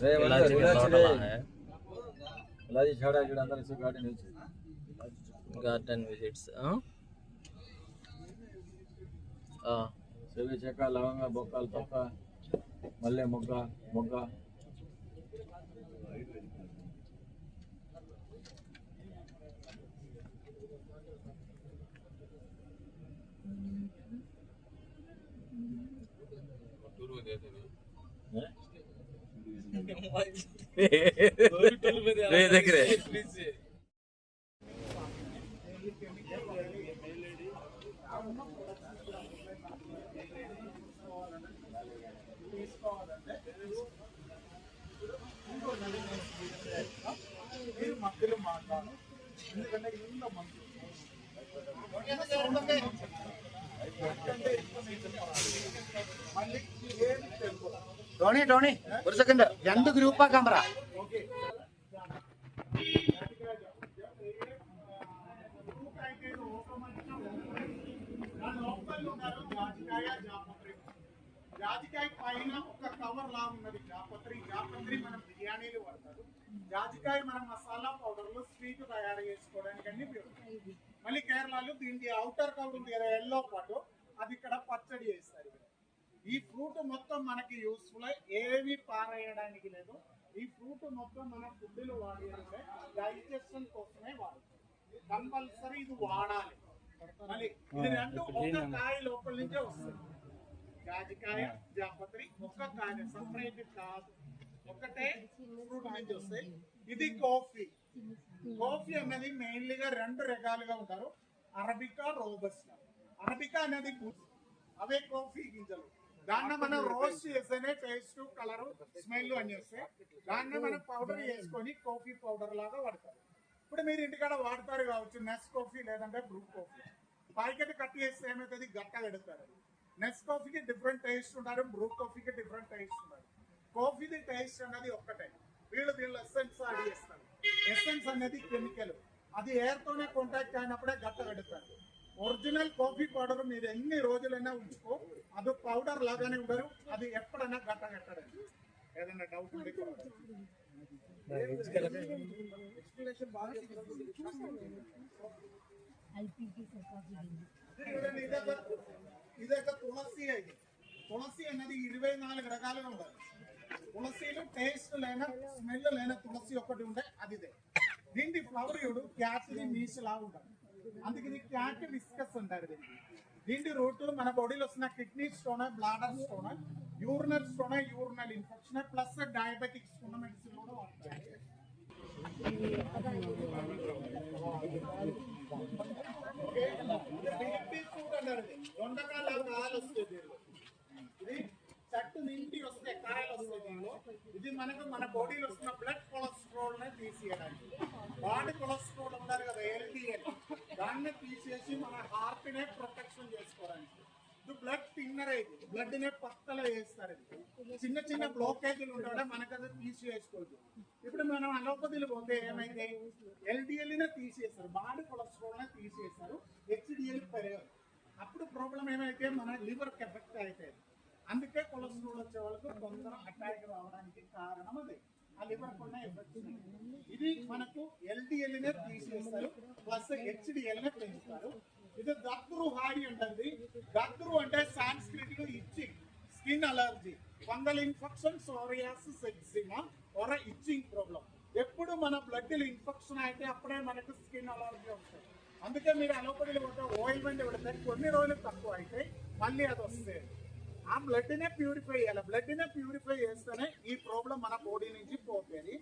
ఇలాచి లోటలా ఇలాచి ఛాడా ఇక్కడ అందరూ ఇసు గార్డెన్ విజిట్స్ గార్డెన్ విజిట్స్ ఆ సేవి చెక్క లవంగ బొక్కల తొక్క మల్లె మొగ్గ మొగ్గ టూరు దేతే దగ్గరే మధ్యలో మాట్లాడు ఎందుకంటే ఇంత మంచి మళ్ళీ ఏమి తెలుపు ടോണി ടോണി ഒരു സെക്കൻഡ് രണ്ട് ഗ്രൂപ്പാ ക്യാമറ ఓకే జాజికాయ పైన ఒక కవర్ లా ఉన్నది జాపత్రి జాపత్రి మనం బిర్యానీలు వాడతారు జాజికాయ మనం మసాలా పౌడర్లు స్వీట్ తయారు చేసుకోవడానికి అన్ని ఉపయోగిస్తారు. మళ్ళీ కేరళలో దీనికి అవుటర్ కవర్ ఉంది కదా ఎల్లో పాటు అది ఇక్కడ పచ్చడి చేస్తారు ఈ ఫ్రూట్ మొత్తం మనకి యూస్ఫుల్ ఏవి పారేయడానికి లేదు. ఈ ఫ్రూట్ మొత్తం మన ఫుడ్లో వాడాలంటే డైజెషన్ కోసమే వాడతాం. కంపల్సరీ ఇది వాడాలి. మళ్ళీ ఇది రెండు ఒక కాయ లోపల నుంచే వస్తుంది. జాజికాయ జాపత్రి ఒక్క కాయ సపరేట్ కాదు. ఒకటే ఫ్రూట్ నుంచి వస్తాయి. ఇది కాఫీ కాఫీ అన్నది మెయిన్లీగా రెండు రకాలుగా ఉంటారు. అరబికా రోబస్టా అరబికా అనేది అవే కాఫీ గింజలు. దాన్ని మనం రోస్ట్ చేస్తేనే టేస్ట్ కలర్ స్మెల్ అని వస్తాయి దాన్ని మనం పౌడర్ చేసుకొని కాఫీ పౌడర్ లాగా వాడతారు. ఇప్పుడు మీరు ఇంటికాడ వాడతారు కావచ్చు నెస్ కాఫీ లేదంటే బ్రూ కాఫీ ప్యాకెట్ కట్ చేస్తే ఏమవుతుంది? గట్ట పెడతారు. నెస్ కాఫీకి డిఫరెంట్ టేస్ట్ ఉంటారు బ్రూ కాఫీకి డిఫరెంట్ టేస్ట్ ఉంటారు. కాఫీది టేస్ట్ అనేది ఒక్కటే. వీళ్ళు దీనిలో ఎసెన్స్ యాడ్ చేస్తారు. ఎసెన్స్ అనేది కెమికల్ అది ఎయిర్ తోనే కాంటాక్ట్ అయినప్పుడే గట్ట పెడతారు. ఒరిజినల్ కాఫీ పౌడర్ మీరు ఎన్ని రోజులైనా ఉంచుకో అది పౌడర్ లాగానే ఉండరు అది ఎప్పుడైనా గట్ట కట్టడం. ఏదైనా డౌట్ ఉంటే ఇదొక తులసి ఇది తులసి అనేది ఇరవై నాలుగు రకాలుగా ఉంటుంది తులసిలో టేస్ట్ లేన స్మెల్ లేన తులసి ఒకటి ఉండే అది ఇదే. దీనికి ఫ్లవర్ ఇవుడు క్యాట్ది మీస్ లాగా ఉంటుంది అందుకే ఇది క్యాట్ విస్కస్ అంటారు దీనికి రూట్ మన బాడీలో వస్తున్న kidney stone bladder stone urinal stone urinal infection plus diabetics ఉన్న మెడిసిన్ కూడా వాడతారు. ఇది. దొండకాయలు కాయలు వస్తాయి ఇది చెట్టు నింటి వస్తే కాయలు వస్తాయి దీనిలో ఇది మనకు మన బాడీలో వస్తున్న బ్లడ్ కొలెస్ట్రాల్ని తీసేయడానికి బాడీ కొలెస్ట్రాల్ ఉన్నారు కదా ఎల్డిఎల్ దాన్ని తీసేసి మన హార్ట్ నే ప్రొటెక్షన్ చేసుకోవడానికి ఇది బ్లడ్ గడ్డినే పక్కలో బ్లడ్ పక్కల వేస్తారు. చిన్న చిన్న బ్లోకేజీలు ఉంటాడే మనకు అది ఇప్పుడు మనం అలోపతిలు పోతే ఏమైతే ఎల్డిఎల్ నే తీసేస్తారు. బాడీ కొలెస్ట్రాల్ నే తీసేస్తారు. హెచ్డిఎల్ పెరగదు. అప్పుడు ప్రాబ్లం ఏమైతే? మన లివర్కి ఎఫెక్ట్ అవుతాయి. అందుకే కొలెస్ట్రాల్ వచ్చే వాళ్ళకు తొందర అటాక్ రావడానికి కారణం అది. ఆ లివర్ ఉన్న ఎఫెక్ట్ ఇది మనకు ఎల్డిఎల్ నే తీసేస్తారు. ప్లస్ హెచ్డిఎల్నే పెంచుతారు. ఇది దత్రు హాడి ఉంటుంది దత్రు అంటే సాంస్క్రిట్లో itching skin allergy fungal infection psoriasis eczema or itching problem. ఎప్పుడు మన బ్లడ్ ఇన్ఫెక్షన్ అయితే అప్పుడే మనకు స్కిన్ అలర్జీ వస్తుంది. అందుకే మీరు అలోపతిలో పోతే ఓయిల్మెంట్ పెడితే కొన్ని రోజులు తక్కువ అయితే మళ్ళీ అది వస్తుంది ఆ బ్లడ్నే ప్యూరిఫై చేయాలి. బ్లడ్నే ప్యూరిఫై చేస్తేనే ఈ ప్రాబ్లం మన బాడీ నుంచి పోతుంది.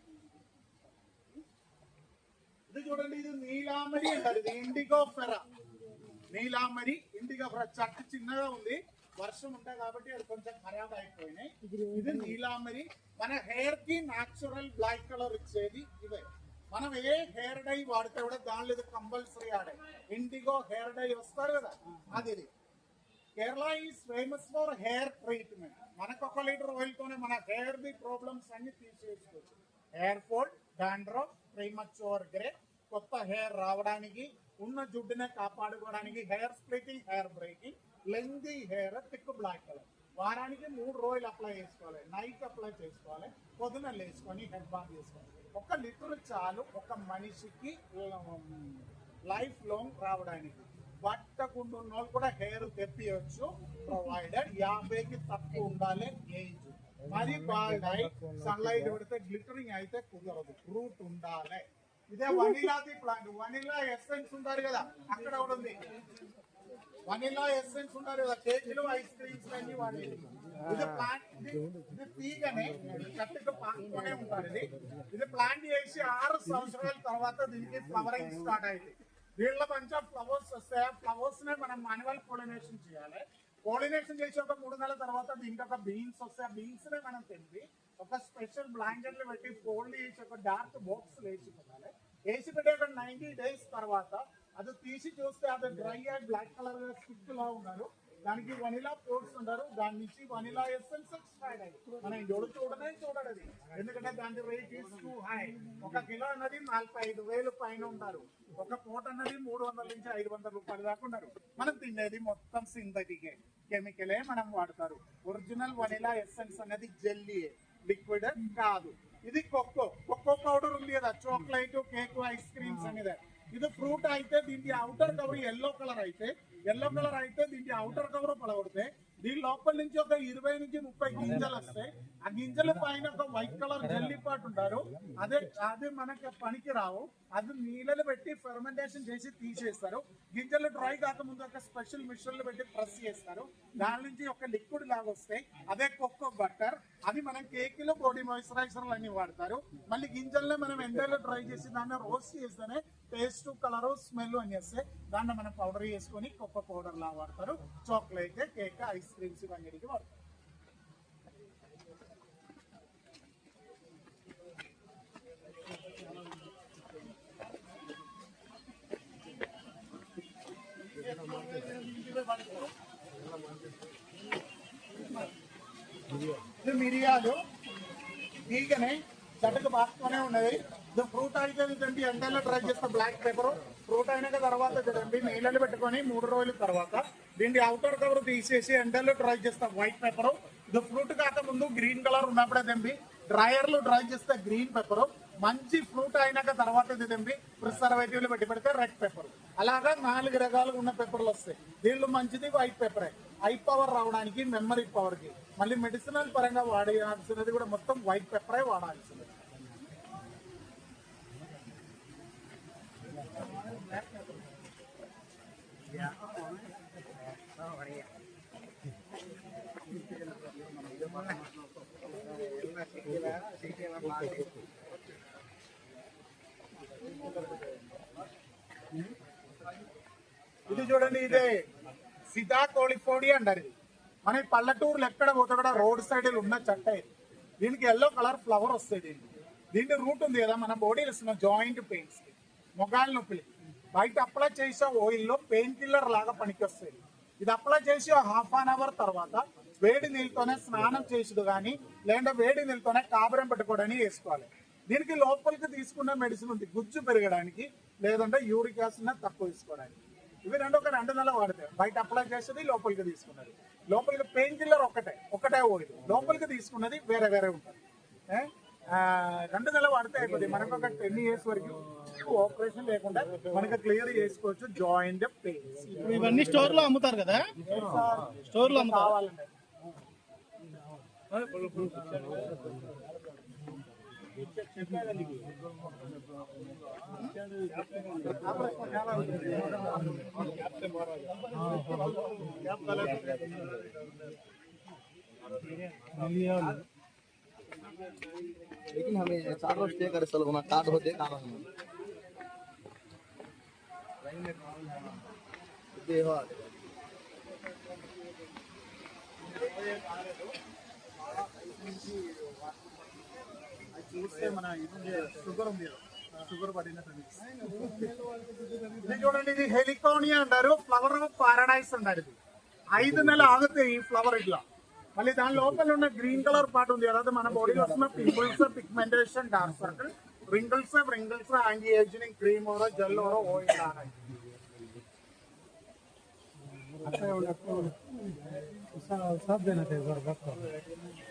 ఇది చూడండి ఇది నీలామరి అంటారు ఇది ఇండిగో ఫెరా. నీలామరి ఇండిగో ఫెరా చెట్టు చిన్నగా ఉంది. వర్షం ఉంటాయి కాబట్టి అది కొంచెం ఖరాబ్ అయిపోయినాయి. ఇది నీలామరి మన హెయిర్కి నాచురల్ బ్లాక్ కలర్ ఇచ్చేది ఇదే. మనం ఏ హెయిర్ డై వాడితే కూడా దానిలో ఇది కంపల్సరీ ఆడే. ఇండిగో హెయిర్ డై వస్తారు కదా అది ఇది. Kerala is famous for hair treatment మనకు ఒక లీటర్ ఆయిల్ తోనే మన హెయిర్ ది ప్రాబ్లమ్స్ అన్ని తీసేసుకోవచ్చు. Hair fall dandruff premature grey కొత్త హెయిర్ రావడానికి ఉన్న జుట్టునే కాపాడుకోవడానికి hair splitting hair breaking lengthy hair thick black colour వారానికి మూడు రోజులు అప్లై చేసుకోవాలి. నైట్ అప్లై చేసుకోవాలి. పొద్దున వేసుకొని హెడ్ బాత్ చేసుకోవాలి. ఒక లీటర్ చాలు ఒక మనిషికి లైఫ్ లాంగ్ రావడానికి. బట్టకుండా ఉన్న వాళ్ళు కూడా హెయిర్ తెప్పియొచ్చు. ప్రొవైడెడ్ యాభైకి తక్కువ ఉండాలి ఏజ్ మరి బాగా సన్లైట్ పెడితే గ్లిటరింగ్ అయితే కుదరదు. ఫ్రూట్ ఉండాలి. ఇదే వనిలాది ప్లాంట్ వనీలా ఎస్సెన్స్ ఉంటారు కదా. అక్కడ కూడా ఉంది. వనీలా ఎస్సెన్స్ ఉంటారు కదా. కేకులు ఐస్ క్రీమ్స్ అన్ని వాడి ఇది ప్లాంట్ ఇది తీగనే కట్టుకు పాకుతూనే ఉంటారు ఇది. ఇది ప్లాంట్ చేసి ఆరు సంవత్సరాల తర్వాత దీనికి ఫ్లవరింగ్ స్టార్ట్ అయింది. దీనిలో మంచిగా ఫ్లవర్స్ వస్తాయి ఫ్లవర్స్ నే మనం మాన్యువల్ పోలినేషన్ చేయాలి. పోలినేషన్ చేసి ఒక మూడు నెలల తర్వాత దీనికి ఒక బీన్స్ వస్తాయి బీన్స్ నే మనం తెంపి ఒక స్పెషల్ బ్లాంకెట్లు పెట్టి ఫోల్డ్ చేసి ఒక డార్క్ బాక్స్ వేసి పెట్టాలి వేసి పెట్టే ఒక నైన్టీ డేస్ తర్వాత అది తీసి చూస్తే అది dry and black colour stick లా ఉన్నారు. దానికి వనిలా ఫ్రూట్స్ ఉంటారు. దాని నుంచి వనిలా ఎసెన్స్ ఎక్స్ట్రాక్ట్ అయ్యి మనం ఎవడు చూడనే చూడదు అది. ఎందుకంటే దాని రేట్ ఈస్ టూ హై ఒక కిలో అన్నది నలభై ఐదు వేలు పైన ఉంటారు. ఒక పూట అన్నది మూడు వందల నుంచి ఐదు వందల రూపాయలు దాకా ఉండరు మనం తినేది మొత్తం సింథటికే కెమికలే మనం వాడతారు. ఒరిజినల్ వనిలా ఎసెన్స్ అనేది జెల్లీ లిక్విడ్ కాదు. ఇది కొక్కో కొక్కో పౌడర్ ఉంది కదా చాక్లెట్ కేక్ ఐస్ క్రీమ్స్ అనేది ఇది ఫ్రూట్ అయితే దీనికి అవుటర్ కవర్ ఎల్లో కలర్ అయితే ఎల్లో కలర్ అయితే దీనికి అవుటర్ కవర్ పడగొడితే దీని లోపల నుంచి ఒక ఇరవై నుంచి ముప్పై గింజలు వస్తాయి. ఆ గింజల పైన ఒక వైట్ కలర్ జల్లిపాటు ఉంటారు. అదే అది మనకి పనికి రావు. అది నీళ్ళలు పెట్టి ఫెర్మెంటేషన్ చేసి తీసేస్తారు. గింజలు డ్రై కాకముందు ఒక స్పెషల్ మిషన్లు పెట్టి ప్రెస్ చేస్తారు. దాని నుంచి ఒక లిక్విడ్ లాగా వస్తాయి. అదే కొక్కో బట్టర్ అది మనం కేకీలో బాడీ మాయిశ్చరైజర్లు అన్ని వాడతారు. మళ్ళీ గింజల్ని మనం ఎండలో డ్రై చేసి దాన్ని రోస్ట్ చేస్తేనే టేస్ట్ కలర్ స్మెల్ అని చేస్తే దాన్ని మనం పౌడర్ చేసుకొని కొక్క పౌడర్ లా వాడతారు. చాక్లెట్ కేక్ ఐస్ క్రీమ్స్ ఇవన్నీ వాడతారు. మిరియాలు. ఈగనే చెట్టుకు బాస్తూనే ఉన్నది. ఫ్రూట్ అయితే తెండి ఎండలో డ్రై చేస్తే బ్లాక్ పేపర్ ఫ్రూట్ అయినాక తర్వాత చూడండి నీళ్ళలో పెట్టుకొని మూడు రోజుల తర్వాత దీన్ని అవుటర్ కవర్ తీసేసి ఎండలో డ్రై చేస్తాం వైట్ పేపర్ ఇది ఫ్రూట్ కాక ముందు గ్రీన్ కలర్ ఉన్నప్పుడే తెంపి డ్రయర్లు డ్రై చేస్తే గ్రీన్ పేపర్ మంచి ఫ్రూట్ అయినాక తర్వాత ఇది తెంపి ప్రిసర్వేటివ్లు పెట్టి పెడితే రెడ్ పేపర్ అలాగా నాలుగు రకాలు ఉన్న పేపర్లు వస్తాయి. దీనిలో మంచిది వైట్ పేపరే ఐ పవర్ రావడానికి మెమరీ పవర్కి. మళ్ళీ మెడిసినల్ పరంగా వాడాల్సినది కూడా మొత్తం వైట్ పేపరే వాడాల్సింది ఇది చూడండి ఇదే సీతాకోళిపోడి అంటారు ఇది మన ఈ ఎక్కడ పోతే కూడా రోడ్ సైడ్ ఉన్న చెట్ట. ఇది దీనికి ఎల్లో కలర్ ఫ్లవర్ వస్తుంది దీనికి. దీని రూట్ ఉంది కదా మన బాడీలో ఇస్తున్న జాయింట్ పెయిన్స్ మొగాళ్ళ నొప్పులు. బయట అప్లై చేసే ఆయిల్లో పెయిన్ కిల్లర్ లాగా పనికి వస్తుంది ఇది అప్లై చేసి హాఫ్ అన్ అవర్ తర్వాత వేడి నీళ్ళతోనే స్నానం చేసుడు కానీ లేదంటే వేడి నీళ్ళతోనే కాపురం పెట్టుకోవడానికి వేసుకోవాలి. దీనికి లోపలికి తీసుకున్న మెడిసిన్ ఉంది. గుజ్జు పెరగడానికి లేదంటే యూరిక్ యాసిడ్ తక్కువ తీసుకోవడానికి ఇవి రెండు ఒక రెండు నెలలు వాడతాయి బయట అప్లై చేసేది లోపలికి తీసుకున్నది. లోపలికి పెయిన్ కిల్లర్ ఒకటే ఒకటే ఓడి లోపలికి తీసుకున్నది వేరే వేరే ఉంటుంది. రెండు నెలలు వాడితే అయిపోతుంది మనకు ఒక టెన్ ఇయర్స్ వరకు ఆపరేషన్ లేకుండా మనకు క్లియర్ చేసుకోవచ్చు జాయింట్ పెయిన్స్ ఇవన్నీ స్టోర్లో అమ్ముతారు కదా? స్టోర్లో కావాలండి. लेकिन हमें चार रोज स्टे करे चलो कार्ड होते काम हम देवा నుంచి అది చూస్తే మన ఇది షుగర్ ఉంది. షుగర్ పడినట్టు చూడండి ఇది హెలికోనియా అంటారు. ఫ్లవర్ ఆఫ్ పారాడైస్ అంటారు ఇది. ఐదు నెలలు ఆగుతాయి ఈ ఫ్లవర్ ఇట్లా. మళ్ళీ దాని లోపల ఉన్న గ్రీన్ కలర్ పార్ట్ ఉంది. అதாவது మన బాడీలో వస్తున్న pimples pigmentation dark circle wrinkles wrinkles anti ageing cream or gel or oil सब देना चाहिए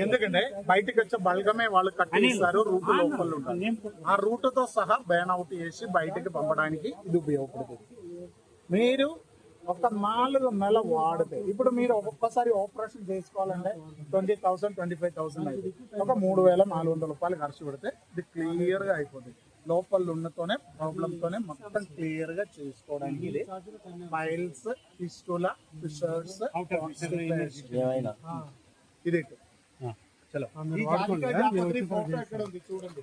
ఎందుకంటే బయటకు వచ్చే బల్గమే వాళ్ళు కట్టిస్తారు రూట్ లోపల ఆ రూట్తో సహా బ్యాన్ అవుట్ చేసి బయటకు పంపడానికి ఇది ఉపయోగపడుతుంది. మీరు ఒక నాలుగు నెల వాడితే. ఇప్పుడు మీరు ఒక్కొక్కసారి ఆపరేషన్ చేసుకోవాలంటే twenty thousand twenty five thousand అయింది ఒక మూడు వేల నాలుగు వందల రూపాయలు ఖర్చు పెడితే ఇది క్లియర్గా అయిపోతుంది. లోపల ఉన్నతోనే ప్రాబ్లమ్ తోనే మొత్తం క్లియర్గా చేసుకోవడానికి ఇది ఫైల్స్ ఫిస్టులా ఫిషర్స్ ఇది చలో. ఫోటో ఎక్కడ ఉంది? చూడండి.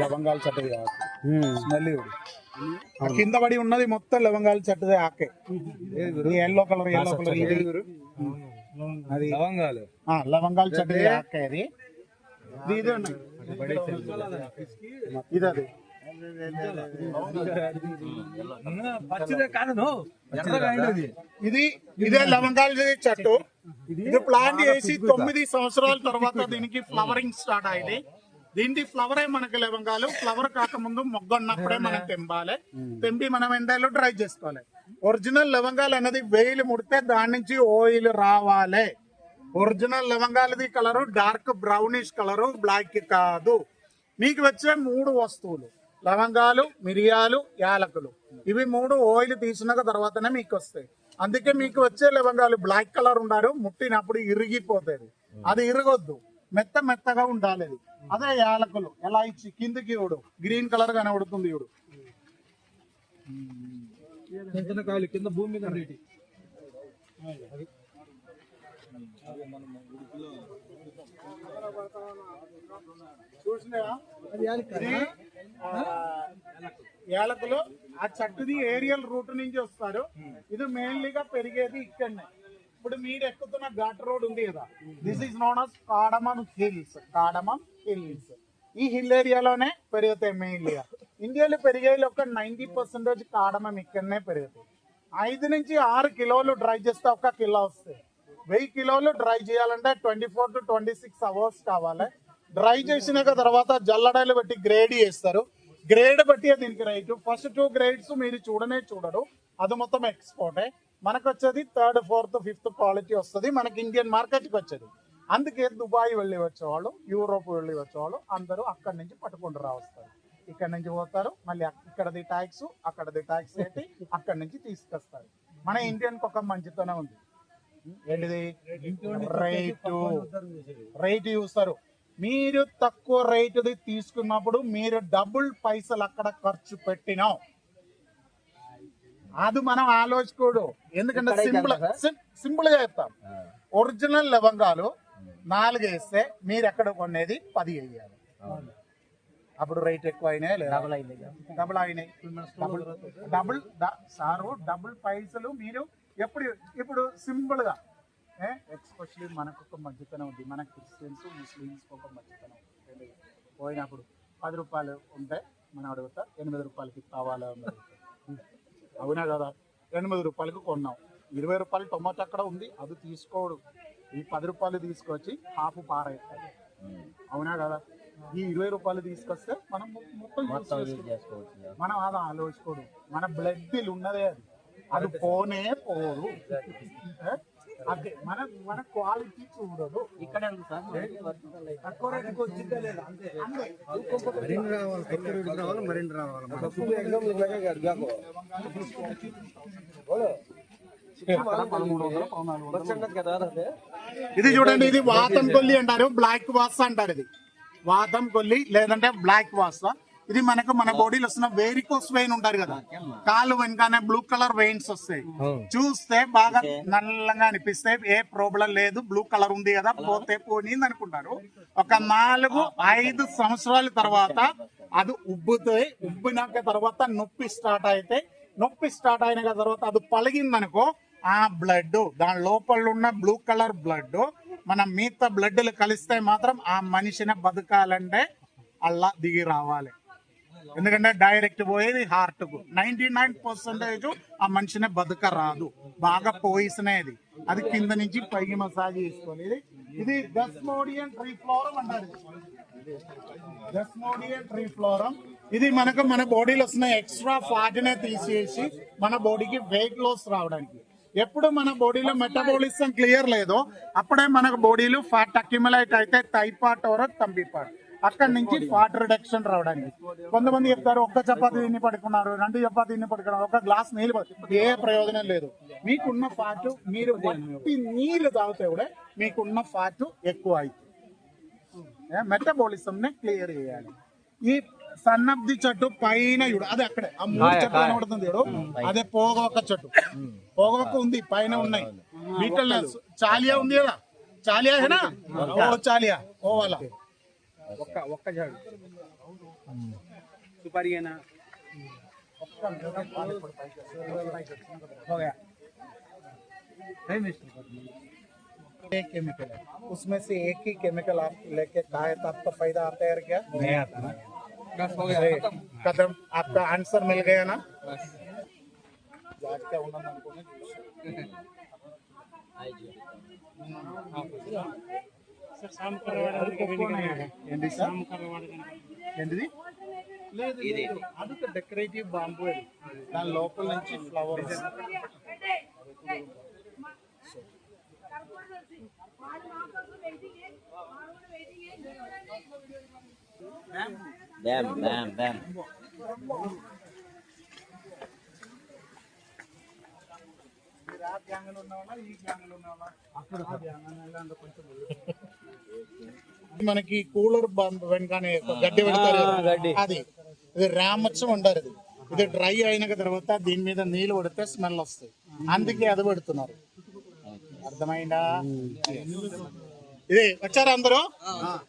లవంగాల చట్టది స్మెల్ కింద పడి ఉన్నది మొత్తం లవంగాల చట్టది ఆకే. ఎల్లో కలర్ ఎల్లో కలర్ ఇది అది లవంగాలు. ఆ, లవంగాల చట్టది ఆకే ఇది ఇది ఇదే ఉన్నాయి ఇది అది ఇది ఇదే లవంగాల చెట్టు. ఇది ప్లాంట్ చేసి తొమ్మిది సంవత్సరాల తర్వాత దీనికి ఫ్లవరింగ్ స్టార్ట్ అయింది. దీనికి ఫ్లవరే మనకి లవంగాలు. ఫ్లవర్ కాకముందు మొగ్గ ఉన్నప్పుడే మనం తెంపాలి. తెంపి మనం ఎండలో డ్రై చేసుకోవాలి. ఒరిజినల్ లవంగాలు అనేది వేలు ముడితే దాని నుంచి ఆయిల్ రావాలి. Original లవంగాలది colour dark brownish colour black కాదు. మీకు వచ్చే మూడు వస్తువులు. లవంగాలు మిరియాలు యాలకులు. ఇవి మూడు ఆయిల్ తీసినాక తర్వాతనే మీకు వస్తాయి. అందుకే మీకు వచ్చే లవంగాలు బ్లాక్ కలర్ ఉండాలి ముట్టినప్పుడు ఇరిగిపోతుంది అది ఇరగొద్దు. మెత్త మెత్తగా ఉండాలి అది. యాలకులు. ఎలా ఇచ్చి కిందికి ఇవ్వడు. గ్రీన్ కలర్ కనబడుతుంది కాయలు కింద భూమి మీద యాలకులు. ఆ చెట్టుది ఏరియల్ రూట్ నుంచి వస్తారు ఇది మెయిన్లీగా పెరిగేది ఇక్కడనే. ఇప్పుడు మీరు ఎక్కుతున్న ఘాట్ రోడ్ ఉంది కదా this is known as cardamom hills cardamom hills ఈ హిల్ ఏరియాలోనే పెరుగుతాయి మెయిన్లీగా ఇండియాలో పెరిగేది ఒక నైన్టీ పర్సెంటేజ్ కాడమం ఇక్కడనే పెరుగుతాయి. ఐదు నుంచి ఆరు కిలోలు డ్రై చేస్తే ఒక కిలో వస్తాయి. వెయ్యి కిలోలు డ్రై చేయాలంటే twenty four to twenty six hours కావాలి. డ్రై చేసినాక తర్వాత జల్లడాలు పెట్టి గ్రేడ్ చేస్తారు. గ్రేడ్ బట్టి దీనికి రైట్ ఫస్ట్ టూ గ్రేడ్స్ మీరు చూడనే చూడరు. అది మొత్తం ఎక్స్పోర్టే మనకు వచ్చేది థర్డ్ ఫోర్త్ ఫిఫ్త్ క్వాలిటీ వస్తుంది. మనకి ఇండియన్ మార్కెట్కి వచ్చేది. అందుకే దుబాయ్ వెళ్ళి వచ్చేవాళ్ళు యూరోప్ వెళ్ళి వచ్చేవాళ్ళు అందరూ అక్కడి నుంచి పట్టుకుంటూ రావస్తారు. ఇక్కడ నుంచి పోతారు మళ్ళీ ఇక్కడది ట్యాక్స్ అక్కడది ట్యాక్స్ పెట్టి అక్కడి నుంచి తీసుకొస్తారు. మన ఇండియన్ ఒక మంచితనం ఉంది. ఏంటిది? రైతు రైతు చూస్తారు. మీరు తక్కువ రేటుది తీసుకున్నప్పుడు మీరు డబుల్ పైసలు అక్కడ ఖర్చు పెట్టినాం. అది మనం ఆలోచుకోడు ఎందుకంటే సింపుల్ సింపుల్గా చెప్తాం. ఒరిజినల్ లవంగాలు నాలుగు వేస్తే మీరు ఎక్కడ కొనేది? పది వేయాలి. అప్పుడు రేట్ ఎక్కువ అయినాయి డబుల్ అయినాయి. డబుల్. డబుల్ డ- సారు డబుల్ పైసలు మీరు ఎప్పుడు ఇప్పుడు సింపుల్గా. ఎక్స్పెషలీ మనకు ఒక మధ్యతనం ఉంది. మన క్రిస్టియన్స్ ముస్లిమ్స్ ఒక మధ్యతనం. పోయినప్పుడు పది రూపాయలు ఉంటే మనం అడుగుతా ఎనిమిది రూపాయలకి కావాలా అని అడుగుతాం. అవునా కదా? ఎనిమిది రూపాయలకు కొన్నాం. ఇరవై రూపాయలు టొమాటో అక్కడ ఉంది అది తీసుకోడు. ఈ పది రూపాయలు తీసుకొచ్చి హాఫ్ పారేస్తాడు. అవునా కదా? ఈ ఇరవై రూపాయలు తీసుకొస్తే మనం మొ- మొత్తం యూజ్ చేసుకోవచ్చు. మనం అది ఆలోచించుకోడు. మన బ్లడ్ బిల్ ఉన్నదే అది. అది పోనే పోదు? అదే మన మన క్వాలిటీ చూడదు ఇక్కడ తక్కువ రేటుకి వచ్చిందే లేదా అంతే. అంతే. ఇది చూడండి ఇది వాతం కొల్లి అంటారు బ్లాక్ వాస అంటారు ఇది. వాతం కొల్లి లేదంటే బ్లాక్ వాస. ఇది మనకు మన బాడీలో వస్తున్న వేరికోస్ వెయిన్ ఉంటారు కదా. కాలు వెనకానే బ్లూ కలర్ వెయిన్స్ వస్తాయి. చూస్తే బాగా నల్లగా అనిపిస్తే ఏ ప్రాబ్లం లేదు బ్లూ కలర్ ఉంది కదా పోతే పోనింది అనుకుంటారు. ఒక నాలుగు ఐదు సంవత్సరాల తర్వాత అది ఉబ్బుతాయి ఉబ్బినాక తర్వాత నొప్పి స్టార్ట్ అయితే నొప్పి స్టార్ట్ అయిన తర్వాత అది పలిగింది అనుకో ఆ బ్లడ్ దాని లోపల ఉన్న బ్లూ కలర్ బ్లడ్ మన మిగతా బ్లడ్లు కలిస్తే మాత్రం ఆ మనిషిని బతకాలంటే అల్లా దిగి రావాలి. ఎందుకంటే డైరెక్ట్ పోయేది హార్ట్కు. నైన్టీ నైన్ పర్సెంటేజ్ ఆ మనిషిని బతుక రాదు బాగా పోయిసినది. అది కింద నుంచి పైకి మసాజ్ చేసుకోవాలి ఇది డెస్మోడియన్ ట్రీ ఫ్లోరం అంటారు. డెస్మోడియన్ ట్రీ ఫ్లోరం ఇది మనకు మన బాడీలో వస్తున్న ఎక్స్ట్రా ఫ్యాట్ నే తీసేసి మన బాడీకి వెయిట్ లాస్ రావడానికి. ఎప్పుడు మన బాడీలో మెటబాలిజం క్లియర్ లేదో అప్పుడే మనకు బాడీలో ఫ్యాట్ అక్యుములేట్ అయితే థైపాట్ ఓర తంబిపాట్ అక్కడ నుంచి ఫ్యాట్ రిడక్షన్ రావడానికి. కొంతమంది చెప్తారు ఒక్క చపాతి తిని పడుకున్నారు రెండు చపాతి తిని పడుకున్నారు ఒక గ్లాస్ నీళ్ళు ఏ ప్రయోజనం లేదు. మీకున్న ఫ్యాట్ మీరు వట్టి నీళ్ళు తాగితే కూడా మీకున్న ఫ్యాట్ ఎక్కువ అవుతుంది మెటబాలిజం ని క్లియర్ చేయాలి. ఈ సన్నబ్ది చెట్టు పైన చూడు అదే అక్కడే. ఆ మూడు చెట్లు కనబడుతుంది చూడు. అదే పోగొక్క చెట్టు. పోగొక్క ఉంది పైన ఉన్నాయి. వీటిల్లో చాలియా ఉంది కదా? చాలియా హేనా? ఓ చాలియా ఓ వాళ్ళ ఒక్క ఒక్క జాడు సుపారీ అయినా हो गया एक केमिकल है उसमें से एक ही केमिकल आप लेके खाए तो आपका फायदा आता है क्या नहीं आता ना अरे, कदम आपका आंसर मिल गया ना आज क्या उन्होंने हमको नहीं पूछा। ఏంటి సార్? ఏంటిది? లేదు లేదు అది డెకరేటివ్ బాంబు అది. దాని లోపల నుంచి ఫ్లవర్ Bam, bam, bam. ఆ గ్యాంగ్లో ఉన్నవాళ్ళ ఈ గ్యాంగ్లో గ్యాంగ్ అనేలాంటి కొంచెం మనకి కూలర్ వెనకానే గడ్డి పెడతారు అది. ఇది రామచ్చం అంటారు ఇది. ఇది డ్రై అయిన తర్వాత దీని మీద నీళ్ళు పడితే స్మెల్ వస్తాయి అందుకే అది పెడుతున్నారు. అర్థమైందా? ఇది వచ్చారా అందరూ?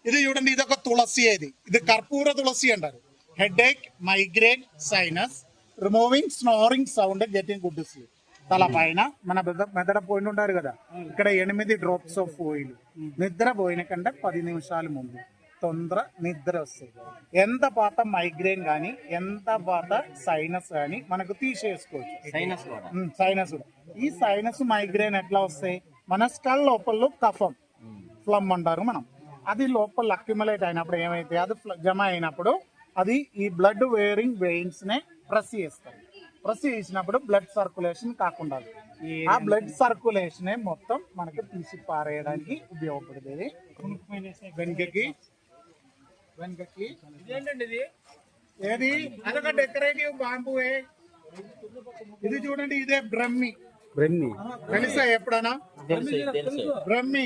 ఇది చూడండి ఇది ఒక తులసి ఇది. ఇది కర్పూర తులసి అంటారు. Headache migraine sinus removing snoring sound getting good sleep తల పైన మన మెద- మెదడ పోయిన ఉంటారు కదా. ఇక్కడ ఎనిమిది డ్రాప్స్ ఆఫ్ ఆయిల్ నిద్ర పోయిన కంటే పది నిమిషాల ముందు. తొందర నిద్ర వస్తుంది. ఎంత పాత మైగ్రేన్ కానీ ఎంత పాత సైనస్ కానీ మనకు తీసేసుకోవచ్చు. సైనస్ కూడా. ఈ సైనస్ మైగ్రేన్ ఎట్లా వస్తాయి? మన స్కల్ లోపల కఫం. ఫ్లమ్ అంటారు మనం. అది లోపల అక్యుములేట్ అయినప్పుడు ఏమైతే అది జమ అయినప్పుడు అది ఈ బ్లడ్ వేరింగ్ వెయిన్స్ నే ప్రెస్ చేస్తారు ప్రెస్ చేసినప్పుడు బ్లడ్ సర్క్యులేషన్ కాకుండా ఆ బ్లడ్ సర్క్యులేషన్ మొత్తం మనకు తీసి పారేయడానికి ఉపయోగపడుతుంది వెనుకకి. వెనుకకి. ఏది? అదొక డెకరేటివ్ బాంబువే ఇది చూడండి ఇదే బ్రహ్మి. బ్రహ్మి. తెలుసా ఎప్పుడైనా Brahmi.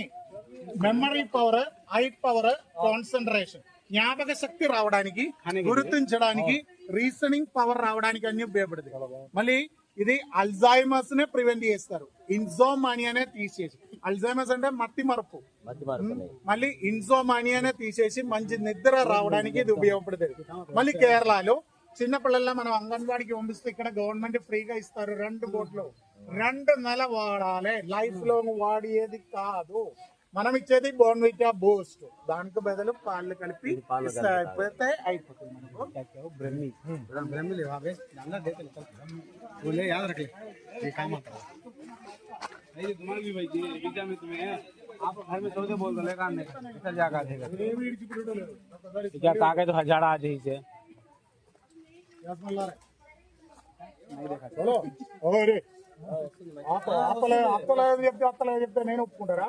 Memory power eye power concentration జ్ఞాపక శక్తి రావడానికి గుర్తించడానికి రీజనింగ్ పవర్ రావడానికి అన్ని ఉపయోగపడుతుంది మళ్ళీ ఇది అల్జైమర్స్ నే ప్రివెంట్ చేస్తారు. ఇన్జోమానియానే తీసేసి. అల్జైమర్స్ అంటే మత్తి మరపు. మళ్ళీ ఇన్జోమానియానే తీసేసి మంచి నిద్ర రావడానికి ఇది ఉపయోగపడుతుంది మళ్ళీ కేరళలో చిన్న పిల్లల మనం అంగన్వాడికి పంపిస్తే ఇక్కడ గవర్నమెంట్ ఫ్రీగా ఇస్తారు. రెండు బోట్లు రెండు నెల వాడాలి. లైఫ్లో వాడేది కాదు. మనం ఇచ్చేది బోన్విటా బూస్ట్ దానికి బదులు పాలు కలిపి ఇస్తే అయిపోతే అయిపోతుంది మనకు ब्रह्मी ब्रह्मी ले वहाँ पे जानना देते चल बोले याद रख ले ये काम आता है नहीं दिमाग भी भाई जी एग्जाम में तुम्हें आप घर में सोचे बोल दो काम नहीं इधर जाकर देगा ఏమి విడిచిపెట్టడం లేదు. ఒకసారి क्या कागज तो हजार आ जाए से యాస్మల్లారే. చలో. ఓరే. ఆప- అప్పలేదు చెప్తే అప్పలేదు చెప్తే నేను ఒప్పుకుంటారా?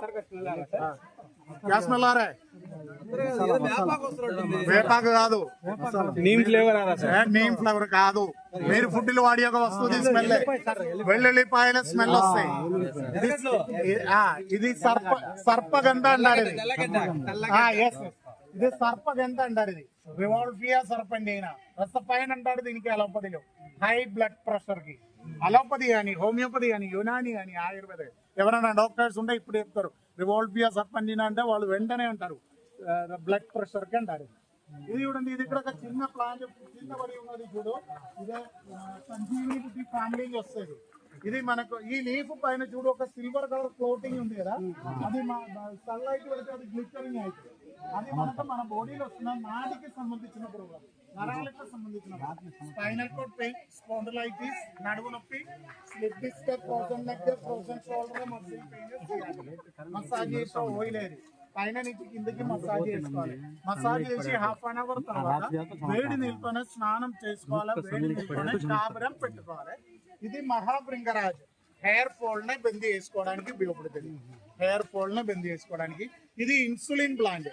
కాదు. నీమ్ ఫ్లేవర్ నీమ్ ఫ్లేవర్ కాదు. మీరు ఫుడ్ వాడి యొక్క వస్తువు స్మెల్ వెల్లుల్లిపాయల స్మెల్ వస్తాయి. ఇది సర్ప సర్పగంధ అంటారు ఇది. ఇది సర్పగంధ అంటారు ఇది. రివాల్ఫియా సర్పండి అయినా. అంటారు దీనికి హై బ్లడ్ ప్రెషర్కి అలోపతి కానీ హోమియోపతి కానీ యునాని కానీ ఆయుర్వేద ఎవరైనా డాక్టర్స్ ఉంటే ఇప్పుడు చెప్తారు రివాల్ఫియా సర్పండీనా అంటే వాళ్ళు వెంటనే అంటారు బ్లడ్ ప్రెషర్కి అంటారు. ఇది చూడండి ఇది ఇక్కడ ఒక చిన్న ప్లాంట్ కింద పడి ఉన్నది చూడు. ఇదే ఆ, సంజీవిని బుద్ధి ఫ్యామిలీ వస్తుంది. ఇది మనకు ఈ లీఫ్ పైన చూడు ఒక సిల్వర్ కలర్ ఫ్లోటింగ్ ఉంది కదా. అది సన్లైట్ పెడితే అది గ్లిటరింగ్ అవుతుంది. అది మనకు మన బాడీలో వస్తున్న నాటికి సంబంధించిన ప్రోగ్రామ్ నరాలకు సంబంధించిన స్పైనల్ కోడ్ పెయిన్ స్పాండిలైటిస్ నడుము నొప్పి slip disc frozen neck frozen shoulder muscle pain massage చేసే ఓయిలేదు పైన నుంచి కిందకి మసాజ్ చేసుకోవాలి. మసాజ్ చేసి హాఫ్ అన్ అవర్ తర్వాత వేడి నీళ్ళతోనే స్నానం చేసుకోవాలి? వేడి నీళ్ళతోనే కాపురం పెట్టుకోవాలి. ఇది మహాభృంగరాజ్ హెయిర్ ఫాల్ని బెంది చేసుకోవడానికి ఉపయోగపడుతుంది. హెయిర్ ఫాల్ని బెంది చేసుకోవడానికి. ఇది ఇన్సులిన్ ప్లాంట్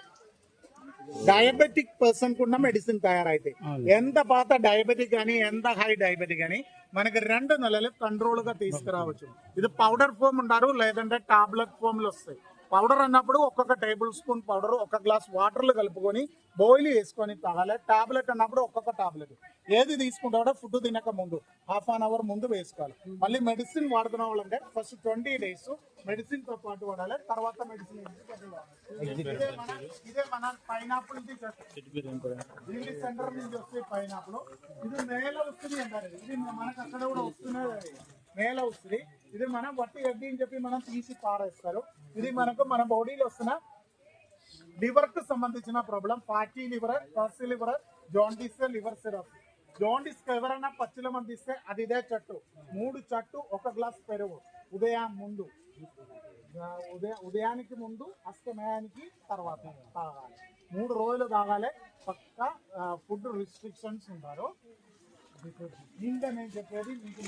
డయాబెటిక్ పర్సన్ కున్న మెడిసిన్ తయారైతాయి ఎంత పాత డయాబెటిక్ కానీ ఎంత హై డయాబెటిక్ కానీ మనకి రెండు నెలలు కంట్రోల్గా తీసుకురావచ్చు ఇది పౌడర్ ఫోమ్ ఉంటారు లేదంటే టాబ్లెట్ ఫోమ్లు వస్తాయి పౌడర్ అన్నప్పుడు ఒక్కొక్క టేబుల్ స్పూన్ పౌడర్ ఒక గ్లాస్ వాటర్లు కలుపుకొని బాయిల్ వేసుకొని తాగాలి. టాబ్లెట్ అన్నప్పుడు ఒక్కొక్క టాబ్లెట్. ఏది తీసుకుంటాడో ఫుడ్ తినక ముందు హాఫ్ అన్ అవర్ ముందు వేసుకోవాలి. మళ్ళీ మెడిసిన్ వాడుతున్న వాళ్ళంటే ఫస్ట్ ట్వంటీ డేస్ మెడిసిన్తో పాటు వాడాలి తర్వాత మెడిసిన్ ఇదే మన ఇదే మన పైనాపిల్ దీనికి సెంటర్ నుంచి వస్తే పైనాపిల్. ఇది మేల వస్తుంది అంటారు. ఇది మనకు అక్కడ కూడా వస్తున్నది. మేల వస్తుంది ఇది మనం వట్టి గడ్డి అని చెప్పి మనం తీసి పారేస్తారు. ఇది మనకు మన బాడీలో వస్తున్న లివర్కు సంబంధించిన ప్రాబ్లం ఫ్యాటీ లివర్ పర్సీ liver jaundice liver syrup jaundice ఎవరైనా పచ్చిల మందిస్తే అది ఇదే చెట్టు. మూడు చెట్టు ఒక గ్లాస్ పెరుగు. ఉదయం ముందు. ఉదయ ఉదయానికి ముందు అస్తమయానికి తర్వాత తాగాలి. మూడు రోజులు తాగాలి పక్క ఫుడ్ రిస్ట్రిక్షన్స్ ఉంటారు ఇంకా నేను చెప్పేది మీకు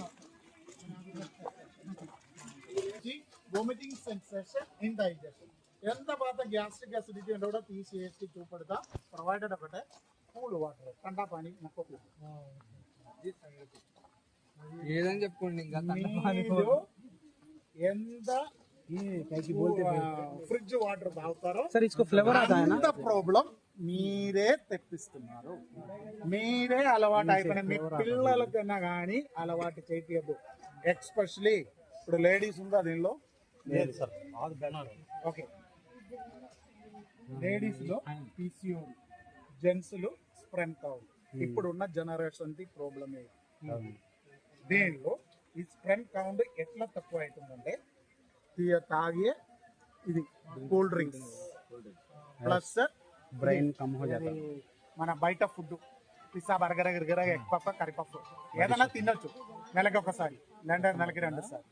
വോമിറ്റിംഗ് സെൻസേഷൻ ഇൻ ഡൈജഷൻ എന്ന ഭാഗത്ത് ഗ്യാസ്ട്രിക് അസിഡിറ്റി ഉണ്ടോ തീ സി എസ് ടി ചൂപ്പെടുത്താം പ്രൊവൈഡഡ് അവിടെ കൂൾ വാട്ടർ കണ്ടാ പാനി ఏదని చెప్పుకోండి ఇంకా ఎంత ఫ్రిడ్జ్ వాటర్ తాగుతారో ఫ్లేవర్ అంత ప్రాబ్లం మీరే తెప్పిస్తున్నారు. మీరే అలవాటు అయిపోయినా మీ పిల్లలకైనా కానీ అలవాటు చేయకూడదు ఎక్స్పెషలీ ఇప్పుడు లేడీస్ ఉందా దీనిలో? లేదు సార్. ఓకే. లేడీస్లో పీసీఓ జెంట్స్లు స్ప్రెంత్ అవును ఇప్పుడు ఉన్న జనరేషన్ది ప్రాబ్లం దీనిలో ఈ స్ప్రెంత్ కౌండ్ ఎట్లా తక్కువ అవుతుందంటే తాగే ఇది cool drinks. Plus brain come మన బయట ఫుడ్ పిజ్జా బర్గర్ గిరగర ఎక్కువ కరిపప్పు ఏదైనా తినొచ్చు. నెలకి ఒకసారి నెల నలకి రెండు సార్.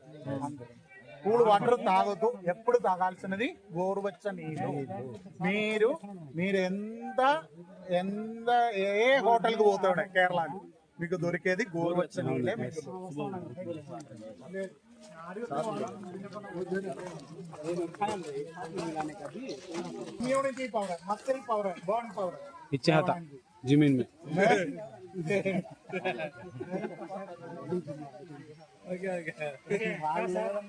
కూల్ వాటర్ తాగొద్దు. ఎప్పుడు తాగాల్సినది గోరువచ్చ నీరు మీరు మీరు ఎంత ఎంత ఏ హోటల్కు పోతాడు కేరళకి మీకు దొరికేది గోరువచ్చ నీళ్ళే మీకు ఇమ్యూనిటీ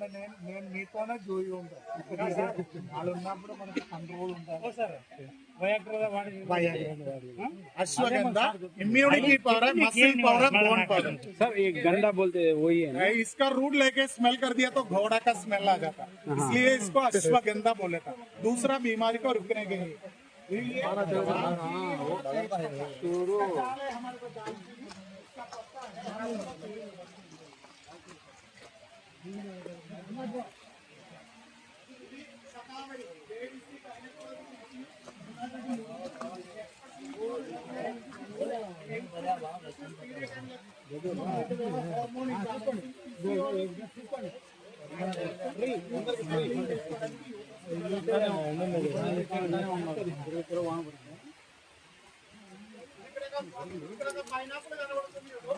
నేను నేను మీతోనే జోయి ఉంటాను వాళ్ళు ఉన్నప్పుడు మనకి కంట్రోల్ ఉంటారు ashwagandha immunity power muscle power bone power sir ये गंदा बोलते हैं वही है ना इसका रूट लेके स्मेल कर दिया तो घोड़ा का स्मेल आ जाता इसलिए इसको अश्वगंधा बोले था दूसरा बीमारी को रुकने के लिए ये- పైనాపిల్ ఇది ఇది మనం తినాలి.